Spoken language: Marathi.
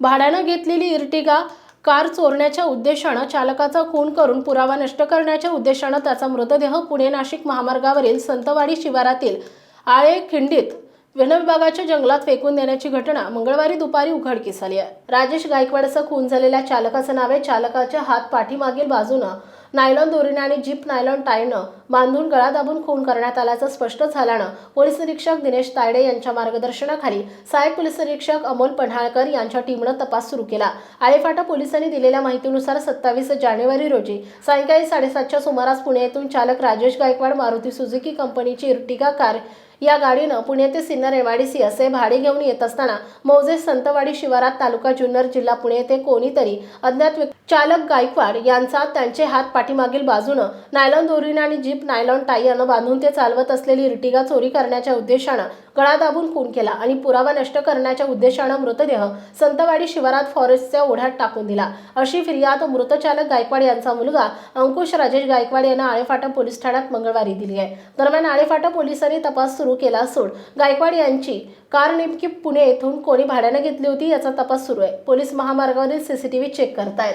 भाड्यानं घेतलेली इर्टिगा कार चोरण्याच्या उद्देशानं चालकाचा खून करून पुरावा नष्ट करण्याच्या उद्देशानं त्याचा मृतदेह पुणे नाशिक महामार्गावरील संतवाडी शिवारातील आळे खिंडीत वनविभागाच्या जंगलात फेकून देण्याची घटना मंगळवारी दुपारी उघडकीस आली आहे. राजेश गायकवाडचा खून झालेल्या चालकाचं नाव आहे. चालकाच्या हात पाठीमागील बाजूनं नायलॉन दोरीने आणि जीप नायलॉन टायनं बांधून गळा दाबून खून करण्यात आल्याचं स्पष्ट झाल्यानं पोलीस निरीक्षक दिनेश तायडे यांच्या मार्गदर्शनाखाली सहाय्यक पोलीस निरीक्षक अमोल पन्हाळकर यांच्या टीमनं तपास सुरू केला. आळेफाटा पोलिसांनी दिलेल्या माहितीनुसार सत्तावीस जानेवारी रोजी सायंकाळी साडेसातच्या सुमारास पुणे येथून चालक राजेश गायकवाड मारुती सुझुकी कंपनीची इर्टिगा कार या गाडीनं पुणे ते सिन्नर एवाडीसी असे भाडे घेऊन येत असताना मौजे संतवाडी शिवारात तालुका जुन्नर जिल्हा पुणे येथे कोणीतरी अज्ञात चालक गायकवाड यांचा त्यांचे हात पाठीमागील बाजूनं नायलॉन दोरीनं आणि जीप नायलॉन टायरनं बांधून ते चालवत असलेली इर्टिगा चोरी करण्याच्या उद्देशानं गळा दाबून खून केला आणि पुरावा नष्ट करण्याच्या उद्देशानं मृतदेह संतवाडी शिवारात फॉरेस्टच्या ओढ्यात टाकून दिला. अशी फिर्याद मृत चालक गायकवाड यांचा मुलगा अंकुश राजेश गायकवाड यांना आळेफाटा पोलीस ठाण्यात मंगळवारी दिली आहे. दरम्यान आळेफाटा पोलिसांनी तपास सुरू केला असून गायकवाड यांची कार नेमकी पुणे येथून कोणी भाड्यानं घेतली होती याचा तपास सुरू आहे. पोलीस महामार्गावरील सीसीटीव्ही चेक करतायत.